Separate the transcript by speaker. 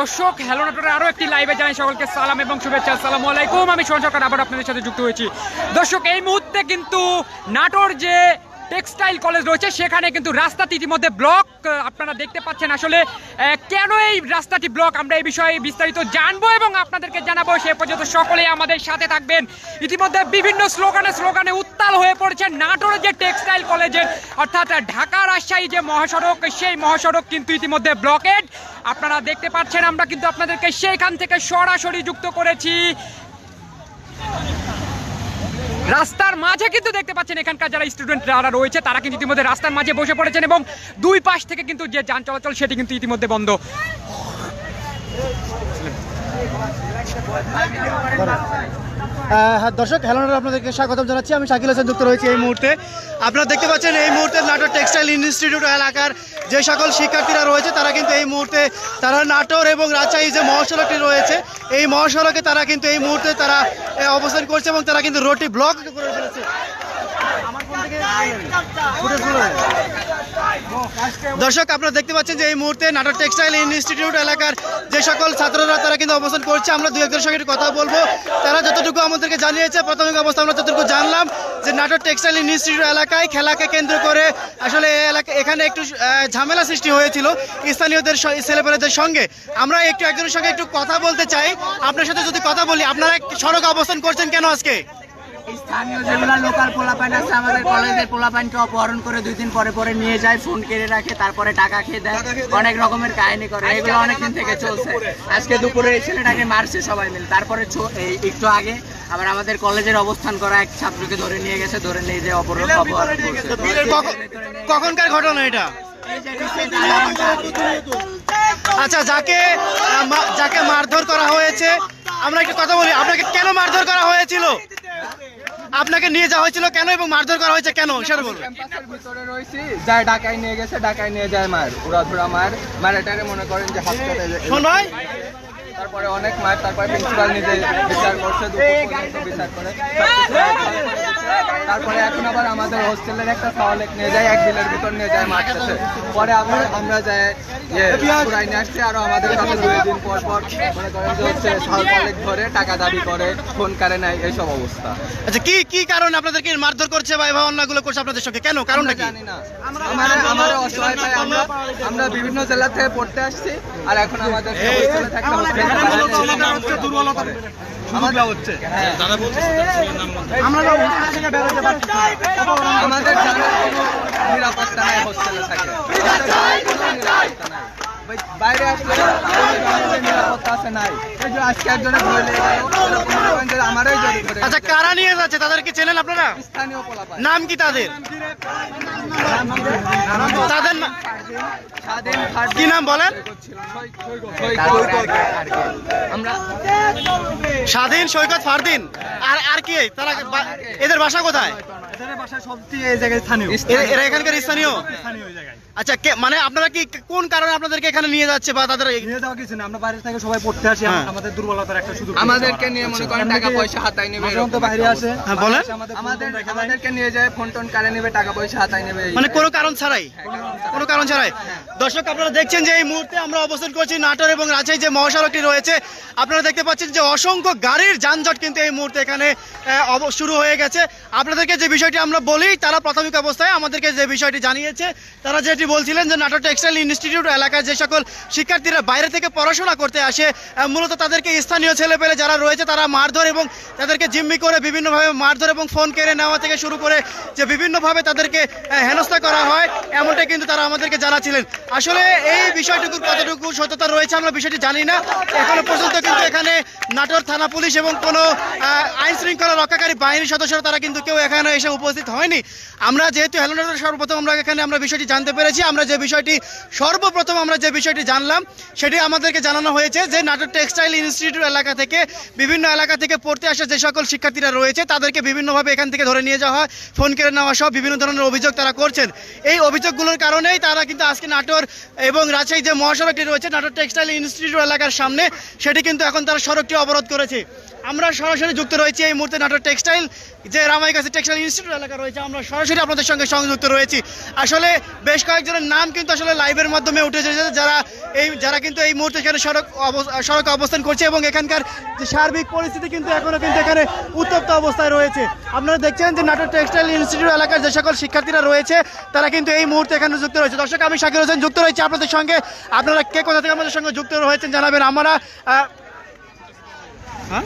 Speaker 1: দর্শক হ্যালো নাটোরের আরও একটি লাইভে জানাই সকলকে সালাম এবং শুভেচ্ছা। সালাম আলাইকুম। আমি সোহন সরকার, আবার আপনাদের সাথে যুক্ত হয়েছি। দর্শক, এই মুহূর্তে কিন্তু নাটোর যে টেক্সটাইল কলেজ রয়েছে, সেখানে কিন্তু রাস্তাটি ইতিমধ্যে ব্লক আপনারা দেখতে পাচ্ছেন আসলে কেন এই রাস্তাটি ব্লক, আমরা এই বিষয়ে বিস্তারিত জানব এবং আপনাদেরকে জানাব, সে পর্যন্ত সকলেই আমাদের সাথে থাকবেন। ইতিমধ্যে বিভিন্ন স্লোগানে স্লোগানে উত্তাল হয়ে পড়েছে নাটোরের যে টেক্সটাইল কলেজের, অর্থাৎ ঢাকা রাজশাহী যে মহাসড়ক, সেই মহাসড়ক কিন্তু ইতিমধ্যে ব্লকেড। আপনারা দেখতে পাচ্ছেন, আমরা কিন্তু আপনাদেরকে সেইখান থেকে সরাসরি যুক্ত করেছি। রাস্তার মাঝে কিন্তু দেখতে পাচ্ছেন এখানকার যারা স্টুডেন্ট যারা রয়েছে, তারা কিন্তু ইতিমধ্যে রাস্তার মাঝে বসে পড়েছেন এবং দুই পাশ থেকে কিন্তু যে যান চলাচল, সেটি কিন্তু ইতিমধ্যে বন্ধ।
Speaker 2: হ্যাঁ, দর্শক হ্যালো আপনাদেরকে স্বাগতম জানাচ্ছি। আমি শাকিল হাসান যুক্ত রয়েছি এই মুহূর্তে। আপনারা দেখতে পাচ্ছেন এই মুহূর্তে নাটোর টেক্সটাইল ইনস্টিটিউট এলাকার যে সকল শিক্ষার্থীরা রয়েছে তারা কিন্তু এই মুহূর্তে তারা নাটোর এবং রাজশাহী যে মহাসড়কটি রয়েছে এই মহাসড়কে তারা কিন্তু এই মুহূর্তে তারা অবস্থান করছে এবং তারা কিন্তু রোডটি ব্লক করে ফেলেছে। দর্শক, আপনারা দেখতে পাচ্ছেন যে এই মুহূর্তে নাটোর টেক্সটাইল ইনস্টিটিউট এলাকার যে সকল ছাত্ররা তারা কিন্তু অবস্থান করছে। আমরা দু একজনের সঙ্গে কথা বলব। তারা যতটুকু আমাদেরকে জানিয়েছে, প্রাথমিক অবস্থা আমরা যতটুকু জানলাম যে নাটোর টেক্সটাইল ইনস্টিটিউট এলাকায় খেলাকে কেন্দ্র করে আসলে এলাকা এখানে একটু ঝামেলা সৃষ্টি হয়েছিল স্থানীয়দের ছেলেপেলেদের সঙ্গে। আমরা একটু একজনের সঙ্গে একটু কথা বলতে চাই। আপনার সাথে যদি কথা বলি, আপনারা সড়ক অবস্থান করছেন কেন আজকে?
Speaker 3: স্থানীয় যেগুলো লোকাল পোলাপাইন আছে আমাদের কলেজের পোলাপাইনকে অপহরণ করে দুই দিন পরে পরে নিয়ে যায় ফোন কেড়ে রাখে তারপরে টাকা খেয়ে দেয়। অনেক রকমের কাহিনী করে। এগুলো অনেকদিন থেকে চলছে। আজকে দুপুরে এই ছেলেটাকে মারছে সবাই মিলে। তারপরে একটু আগে আবার আমাদের কলেজের অবস্থান করা এক ছাত্রকে ধরে নিয়ে গেছে ধরে নিয়ে যে অপহরণ
Speaker 2: কখনকার ঘটনা এটা। আচ্ছা যাকে যাকে মারধর করা হয়েছে আমরা একটু কথা বলি। আপনাকে কেন মারধর করা হয়েছিল? আপনাকে নিয়ে যাওয়া হয়েছিল কেন এবং মারধর করা হয়েছে কেন? সেটা বলুন।
Speaker 4: ক্যাম্পাসের ভিতরে রয়েছি যায় ঢাকায় নিয়ে গেছে ঢাকায় নিয়ে যায় মার পুরা ধরা মার। মারাটারে মনে করেন যে হাসপাতালে
Speaker 2: শোন ভাই।
Speaker 4: তারপরে অনেক মার তারপরে প্রিন্সিপাল নিজে বিচার করছে দুপুর পর্যন্ত বিচার করে। তারপরে এখন আবার আমাদের হোস্টেলের একটা সাওয়ালেক নিয়ে যায় এক বিলের ভিতর নিয়ে যায় মারতেছে পরে আবার আমরা যাই ইয়ে পুরাই নিয়ে আসছি আরও আমাদের কাছে দুই দিন পর পর মনে করেন যে হচ্ছে সাওয়ালেক ধরে টাকা দাবি করে ফোন করে নাই এইসব অবস্থা।
Speaker 2: আচ্ছা কি কি কারণে আপনাদেরকে মারধর করছে বা এভাবে অন্যগুলো করছে আপনাদের সঙ্গে? কেন? কারণটা কি?
Speaker 4: জানি না। আমার আমার অসহায় ভাই আমরা আমরা বিভিন্ন জেলা থেকে পড়তে আসছি আর এখন আমাদের হোস্টেলে থাকতে হচ্ছে। আমাদের হচ্ছে। আমাদের জানার কোনো নিরাপত্তা নাই হোস্টেলে থাকে নিরাপত্তা নাই। বাইরে আসলে নিরাপত্তা আছে নাই। এই যে আজকে একজনে আমারই
Speaker 2: আচ্ছা কারা নিয়ে যাচ্ছে? তাদেরকে চেনেন আপনারা?
Speaker 4: স্থানীয় পোলাপান
Speaker 2: নাম কি তাদের? তাদের
Speaker 4: স্বাধীন
Speaker 2: কি নাম বলেন?
Speaker 4: আমরা
Speaker 2: স্বাধীন সৈকত ফারদিন। আর আর কি? তারা বা- এদের বাসা সবচেয়ে কোথায় এরা- এরা এখানকার স্থানীয়? আচ্ছা কে মানে আপনারা কি কোন কারণে আপনাদেরকে এখানে নিয়ে যাচ্ছে বা তাদের
Speaker 5: নিয়ে যাওয়া কিছু না আমরা বাইরে থেকে সবাই পড়তে আসি
Speaker 2: হ্যাঁ।
Speaker 5: আমাদের দুর্বলতার একটা সুযোগ
Speaker 4: আমাদেরকে নিয়ে মনে করেন টাকা পয়সা হাতায় নেবে
Speaker 5: মধ্যে বাইরে আসে।
Speaker 2: হ্যাঁ, বলেন।
Speaker 5: আমাদের
Speaker 4: আমাদের আমাদেরকে নিয়ে যায় ফোন টোন কারে নেবে টাকা পয়সা হাতায় নেবে
Speaker 2: মানে কোনো কারণ ছাড়াই? কোনো কারণ ছাড়াই। দর্শক আপনারা দেখছেন যে এই মুহূর্তে আমরা অবস্থান করছি নাটোর এবং রাজশাহী যে মহাসড়কটি রয়েছে আপনারা দেখতে পাচ্ছেন যে অসংখ্য গাড়ির যানজট কিন্তু এই মুহূর্তে এখানে আহ, অব- শুরু হয়ে গেছে। আপনাদেরকে যে বিষয়টি আমরা বলি তারা প্রাথমিক অবস্থায় আমাদেরকে যে বিষয়টি জানিয়েছে তারা যেটি বলছিলেন যে নাটোর টেক্সটাইল ইনস্টিটিউট এলাকায় যে সকল শিক্ষার্থীরা বাইরে থেকে পড়াশোনা করতে আসে মূলত তাদেরকে স্থানীয় ছেলেপেলে যারা রয়েছে তারা মারধর এবং তাদেরকে জিম্মি করে বিভিন্নভাবে মারধর এবং ফোন কেড়ে নেওয়া থেকে শুরু করে যে বিভিন্নভাবে তাদেরকে হেনস্থা করা হয় এমনটা কিন্তু তারা আমাদেরকে জানাচ্ছিলেন। আসলে এই বিষয়টুকুর কতটুকু সত্যতা রয়েছে আমরা বিষয়টি জানি না। এখনও পর্যন্ত কিন্তু এখানে নাটোর থানা পুলিশ এবং কোনো আইন শৃঙ্খলা রক্ষাকারী বাহিনীর সদস্যরা তারা কিন্তু কেউ এখানে এসে উপস্থিত হয়নি। আমরা যেহেতু হেলো নাটোর সর্বপ্রথম আমরা এখানে আমরা বিষয়টি জানতে পেরেছি আমরা যে বিষয়টি, সর্বপ্রথম আমরা যে বিষয়টি জানলাম, সেটি আমাদেরকে জানানো হয়েছে যে নাটোর টেক্সটাইল ইনস্টিটিউট এলাকা থেকে, বিভিন্ন এলাকা থেকে পড়তে আসা যে সকল শিক্ষার্থীরা রয়েছে, তাদেরকে বিভিন্নভাবে এখান থেকে ধরে নিয়ে যাওয়া হয়, ফোন কেড়ে নেওয়া সহ বিভিন্ন ধরনের অভিযোগ তারা করছেন। এই অভিযোগগুলোর কারণেই তারা কিন্তু আজকে নাটোর এবং রাজশাহী যে মহাসড়কটি রয়েছে, নাটোর টেক্সটাইল ইনস্টিটিউট এলাকার সামনে, সেটি কিন্তু এখন তারা সড়কটি অবরোধ করেছে। আমরা সরাসরি যুক্ত রয়েছি এই মুহূর্তে নাটোর টেক্সটাইল, যে রামাই কাছে টেক্সটাইল ইনস্টিটিউট এলাকা রয়েছে। আমরা সরাসরি আপনাদের সঙ্গে সংযুক্ত রয়েছি। আসলে বেশ কয়েকজনের নাম কিন্তু আসলে লাইভের মাধ্যমে উঠে এসেছে, যারা এই, যারা কিন্তু এই মুহূর্তে এখানে সড়ক সড়কে অবস্থান করছে এবং এখানকার যে সার্বিক পরিস্থিতি কিন্তু এখনও কিন্তু এখানে উত্তপ্ত অবস্থায় রয়েছে। আপনারা দেখছেন যে নাটোর টেক্সটাইল ইনস্টিটিউট এলাকার যে সকল শিক্ষার্থীরা রয়েছে, তারা কিন্তু এই মুহূর্তে এখানে যুক্ত রয়েছে। দর্শক, আমি শাকির হোসেন যুক্ত রয়েছে আপনাদের সঙ্গে। আপনারা কে কোথা থেকে আমাদের সঙ্গে যুক্ত রয়েছেন জানাবেন। আমরা
Speaker 1: हाँ?